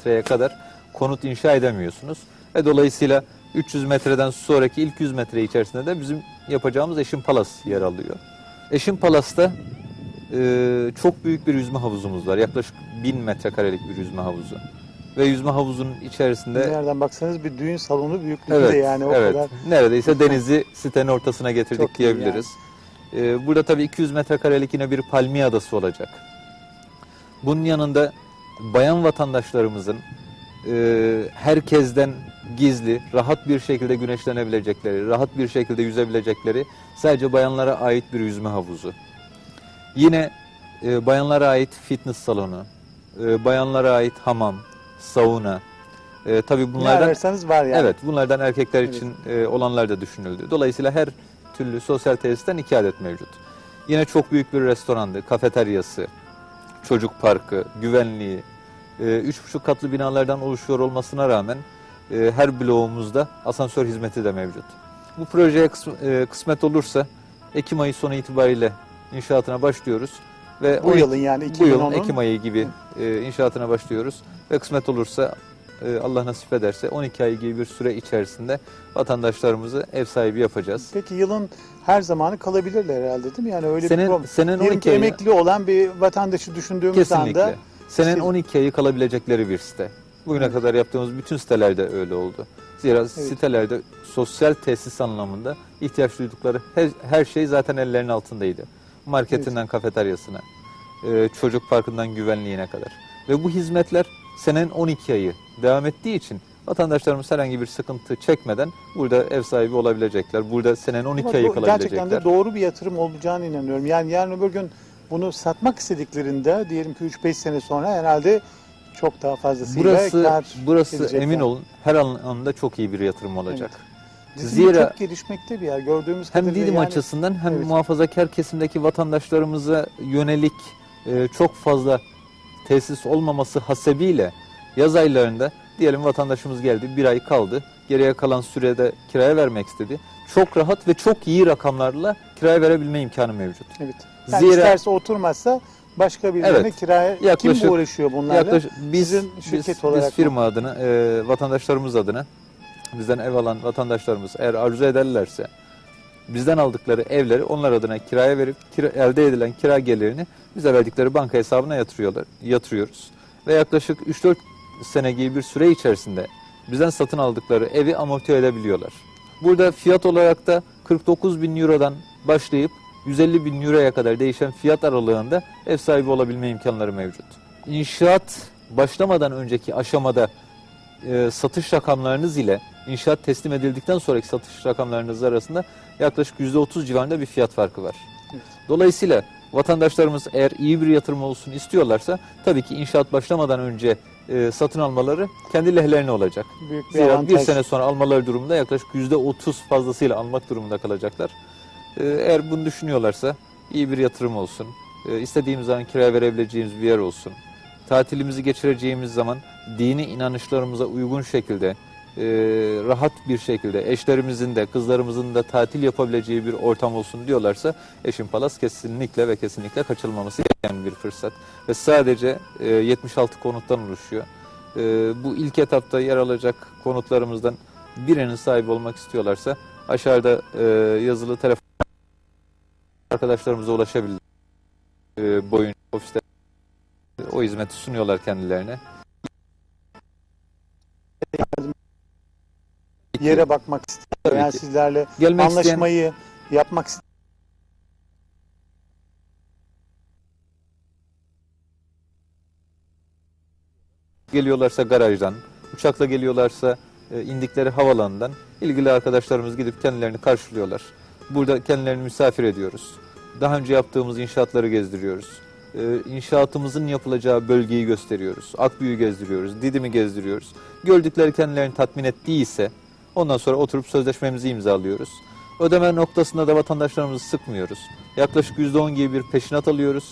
metreye kadar konut inşa edemiyorsunuz. Ve dolayısıyla 300 metreden sonraki ilk 100 metre içerisinde de bizim yapacağımız Eşim Palas yer alıyor. Eşim Palas'ta e, çok büyük bir yüzme havuzumuz var. Yaklaşık 1000 metrekarelik bir yüzme havuzu. Ve yüzme havuzunun içerisinde Nereden baksanız bir düğün salonu büyüklüğünde Evet, yani o evet. kadar. Neredeyse denizi sitenin ortasına getirdik Çok diyebiliriz. Ee, burada tabii 200 metrekarelik yine bir palmiye adası olacak. Bunun yanında bayan vatandaşlarımızın e, herkesten gizli, rahat bir şekilde güneşlenebilecekleri, rahat bir şekilde yüzebilecekleri sadece bayanlara ait bir yüzme havuzu. Yine e, bayanlara ait fitness salonu, e, bayanlara ait hamam, sauna. E, tabii Ne bunlardan ararsanız var yani. Evet, bunlardan erkekler Evet. için e, olanlar da düşünüldü. Dolayısıyla her türlü sosyal tesisten iki adet mevcut. Yine çok büyük bir restorandı, kafeteryası, çocuk parkı, güvenliği, e, üç buçuk katlı binalardan oluşuyor olmasına rağmen e, her bloğumuzda asansör hizmeti de mevcut. Bu projeye e, kısmet olursa Ekim ayı sonu itibariyle inşaatına başlıyoruz ve Bu yılın yani bu yılın 2010'un Ekim ayı gibi inşaatına başlıyoruz ve kısmet olursa e, Allah nasip ederse 12 ay gibi bir süre içerisinde vatandaşlarımızı ev sahibi yapacağız. Peki yılın her zamanı kalabilirler herhalde değil mi? Yani öyle bir Senin problem. senin Diyelim 12 ki ayı emekli olan bir vatandaşı düşündüğümüz kesinlikle. anda Senin siz- 12 ayı kalabilecekleri bir site. Bugüne Evet. kadar yaptığımız bütün sitelerde öyle oldu. Zira sitelerde sosyal tesis anlamında ihtiyaç duydukları her, her şey zaten ellerinin altındaydı. Marketinden kafeteryasına, e, çocuk parkından güvenliğine kadar. Ve bu hizmetler senenin 12 ayı devam ettiği için vatandaşlarımız herhangi bir sıkıntı çekmeden burada ev sahibi olabilecekler. Burada senenin 12 Ama ayı do- gerçekten kalabilecekler. de doğru bir yatırım olacağına inanıyorum. Yani yarın öbür gün bunu satmak istediklerinde diyelim ki 3-5 sene sonra herhalde çok daha fazlasıyla Burası burası edecekler. emin olun her anlamda çok iyi bir yatırım olacak. Dizimi Zira- çok gelişmekte bir yer gördüğümüz Hem kadarıyla Didim yani açısından hem Evet. muhafazakar kesimdeki vatandaşlarımıza yönelik e, çok fazla tesis olmaması hasebiyle yaz aylarında diyelim vatandaşımız geldi bir ay kaldı. Geriye kalan sürede kiraya vermek istedi. Çok rahat ve çok iyi rakamlarla kiraya verebilme imkanı mevcut. Evet. Yani Zira isterse oturmazsa başka birilerine Evet. kiraya Yaklaşık- kim uğraşıyor bunlarla? yaklaşık biz, Sizin biz, şirket biz olarak mı? firma adına e, vatandaşlarımız adına bizden ev alan vatandaşlarımız eğer arzu ederlerse bizden aldıkları evleri onlar adına kiraya verip kira, elde edilen kira gelirini bize verdikleri banka hesabına yatırıyorlar, yatırıyoruz. Ve yaklaşık 3-4 sene gibi bir süre içerisinde bizden satın aldıkları evi amorti edebiliyorlar. Burada fiyat olarak da 49 bin Euro'dan başlayıp 150 bin Euro'ya kadar değişen fiyat aralığında ev sahibi olabilme imkanları mevcut. İnşaat başlamadan önceki aşamada e, satış rakamlarınız ile inşaat teslim edildikten sonraki satış rakamlarınız arasında yaklaşık %30 civarında bir fiyat farkı var. Evet. Dolayısıyla vatandaşlarımız eğer iyi bir yatırım olsun istiyorlarsa tabii ki inşaat başlamadan önce e, satın almaları kendi lehlerine olacak. Büyük bir Zira bir sene sonra almaları durumunda yaklaşık %30 fazlasıyla almak durumunda kalacaklar. Ee, Eğer bunu düşünüyorlarsa iyi bir yatırım olsun. Ee, istediğimiz zaman kiraya verebileceğimiz bir yer olsun. Tatilimizi geçireceğimiz zaman dini inanışlarımıza uygun şekilde, e, rahat bir şekilde eşlerimizin de kızlarımızın da tatil yapabileceği bir ortam olsun diyorlarsa Eşim Palas kesinlikle ve kesinlikle kaçırılmaması gereken bir fırsat. Ve sadece e, 76 konuttan oluşuyor. E, bu ilk etapta yer alacak konutlarımızdan birinin sahibi olmak istiyorlarsa aşağıda e, yazılı telefon arkadaşlarımıza ulaşabilir. E, boyun ofiste o hizmeti sunuyorlar kendilerine. Yere bakmak isteyen Tabii yani ki. sizlerle Gelmek isteyen anlaşmayı yapmak isteyen geliyorlarsa garajdan, uçakla geliyorlarsa e, indikleri havalandan ilgili arkadaşlarımız gidip kendilerini karşılıyorlar. Burada kendilerini misafir ediyoruz. Daha önce yaptığımız inşaatları gezdiriyoruz. E, inşaatımızın yapılacağı bölgeyi gösteriyoruz. Akbüyü gezdiriyoruz, Didim'i gezdiriyoruz. Gördükleri kendilerini tatmin ettiyse ondan sonra oturup sözleşmemizi imzalıyoruz. Ödeme noktasında da vatandaşlarımızı sıkmıyoruz. Yaklaşık %10 gibi bir peşinat alıyoruz.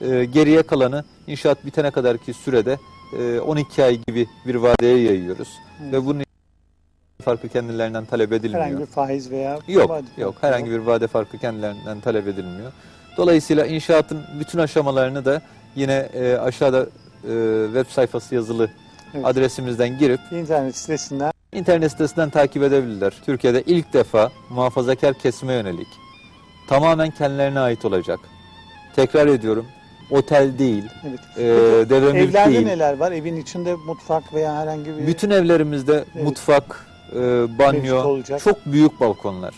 E, geriye kalanı inşaat bitene kadarki sürede e, 12 ay gibi bir vadeye yayıyoruz. Evet. Ve bunun farkı kendilerinden talep edilmiyor. herhangi bir faiz veya Yok, vade yok. Herhangi bir vade farkı kendilerinden talep edilmiyor. Dolayısıyla inşaatın bütün aşamalarını da yine e, aşağıda e, web sayfası yazılı Evet. adresimizden girip İnternet sitesinden internet sitesinden takip edebilirler. Türkiye'de ilk defa muhafazakar kesime yönelik tamamen kendilerine ait olacak. Tekrar ediyorum otel değil, evet. e, Evlerde değil. neler var? Evin içinde mutfak veya herhangi bir Bütün evlerimizde Evet. mutfak, e, Mevcut banyo, olacak. çok büyük balkonlar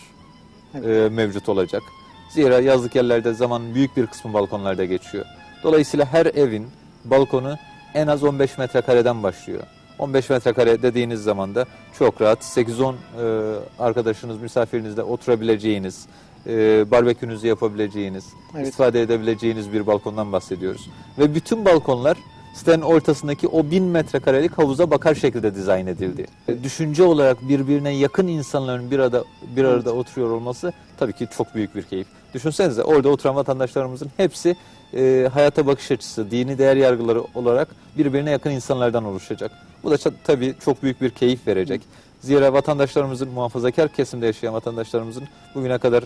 Evet. e, mevcut olacak. Zira yazlık yerlerde zaman büyük bir kısmı balkonlarda geçiyor. Dolayısıyla her evin balkonu en az 15 metrekareden başlıyor. 15 metrekare dediğiniz zaman da çok rahat 8-10 e, arkadaşınız, misafirinizle oturabileceğiniz, e, barbekünüzü yapabileceğiniz, Evet. istifade edebileceğiniz bir balkondan bahsediyoruz. Ve bütün balkonlar sitenin ortasındaki o 1000 metrekarelik havuza bakar şekilde dizayn edildi. E, Düşünce olarak birbirine yakın insanların bir arada bir arada oturuyor olması tabii ki çok büyük bir keyif. Düşünsenize orada oturan vatandaşlarımızın hepsi e, hayata bakış açısı, dini değer yargıları olarak birbirine yakın insanlardan oluşacak. Bu da tabii çok büyük bir keyif verecek. Zira vatandaşlarımızın, muhafazakar kesimde yaşayan vatandaşlarımızın bugüne kadar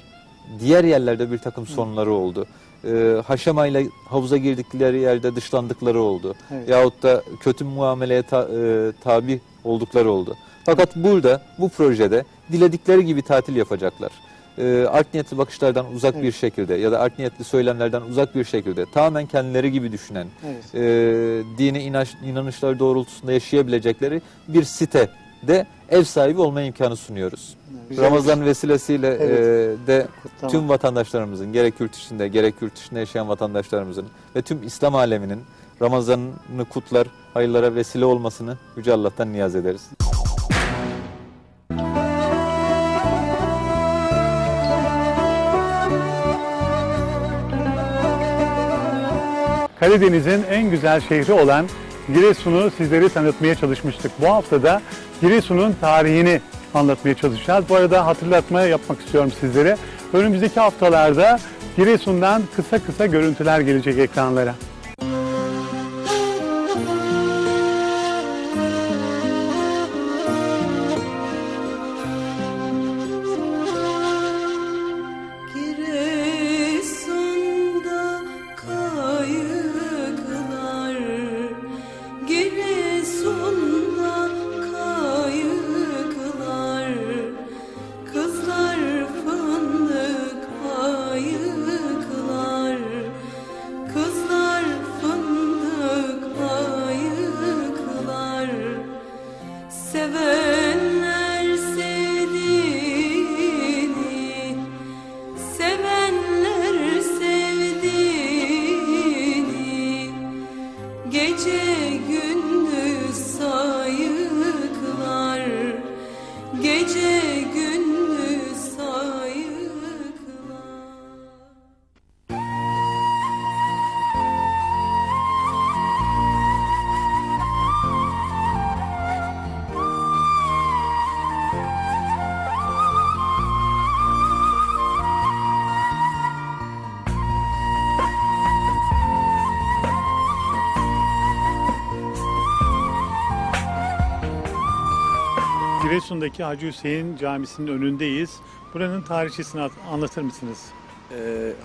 diğer yerlerde bir takım sorunları oldu. E, haşamayla havuza girdikleri yerde dışlandıkları oldu. Evet. Yahut da kötü muameleye ta- e, tabi oldukları oldu. Fakat burada, bu projede diledikleri gibi tatil yapacaklar. E, art niyetli bakışlardan uzak Evet. bir şekilde ya da art niyetli söylemlerden uzak bir şekilde tamamen kendileri gibi düşünen, Evet. e, dini inanç, inanışları doğrultusunda yaşayabilecekleri bir sitede ev sahibi olma imkanı sunuyoruz. Güzel Ramazan vesilesiyle Evet. e, de kutlama. tüm vatandaşlarımızın gerek yurt içinde gerek yurt dışında yaşayan vatandaşlarımızın ve tüm İslam aleminin Ramazan'ını kutlar, hayırlara vesile olmasını Yüce Allah'tan niyaz ederiz. Karadeniz'in en güzel şehri olan Giresun'u sizlere tanıtmaya çalışmıştık. Bu hafta da Giresun'un tarihini anlatmaya çalışacağız. Bu arada hatırlatma yapmak istiyorum sizlere. Önümüzdeki haftalarda Giresun'dan kısa kısa görüntüler gelecek ekranlara. Giresun'daki Hacı Hüseyin Camisi'nin önündeyiz. Buranın tarihçesini at- anlatır mısınız? Ee,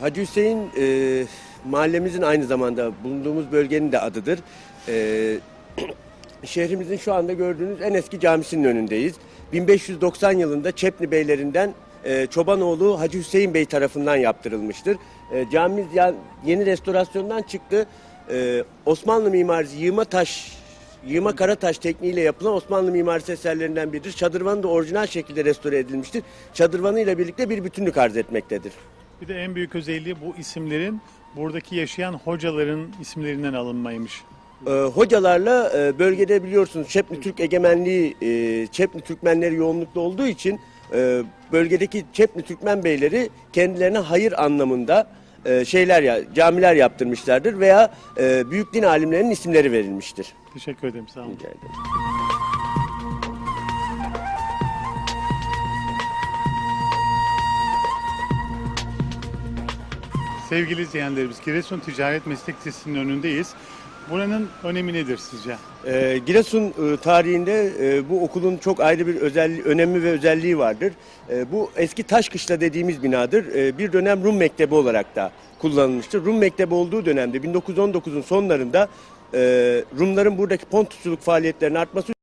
Hacı Hüseyin e, mahallemizin aynı zamanda bulunduğumuz bölgenin de adıdır. Ee, şehrimizin şu anda gördüğünüz en eski camisinin önündeyiz. 1590 yılında Çepni beylerinden e, Çobanoğlu Hacı Hüseyin Bey tarafından yaptırılmıştır. E, camimiz yeni restorasyondan çıktı. E, Osmanlı mimarisi yığma taş Yığma karataş tekniğiyle yapılan Osmanlı mimarisi eserlerinden biridir. Çadırvanı da orijinal şekilde restore edilmiştir. Çadırvanı ile birlikte bir bütünlük arz etmektedir. Bir de en büyük özelliği bu isimlerin buradaki yaşayan hocaların isimlerinden alınmaymış. Ee, hocalarla e, bölgede biliyorsunuz Çepni Türk egemenliği, e, Çepni Türkmenleri yoğunlukta olduğu için e, bölgedeki Çepni Türkmen beyleri kendilerine hayır anlamında e, şeyler ya camiler yaptırmışlardır veya e, büyük din alimlerinin isimleri verilmiştir. Teşekkür ederim sağ olun. Rica ederim. Sevgili izleyenlerimiz Giresun Ticaret Meslek Lisesi'nin önündeyiz. Buranın önemi nedir sizce? Ee, Giresun e, tarihinde e, bu okulun çok ayrı bir özelliği, önemi ve özelliği vardır. E, bu eski Taşkışla dediğimiz binadır. E, bir dönem Rum Mektebi olarak da kullanılmıştır. Rum Mektebi olduğu dönemde 1919'un sonlarında e, Rumların buradaki pontusçuluk faaliyetlerinin artması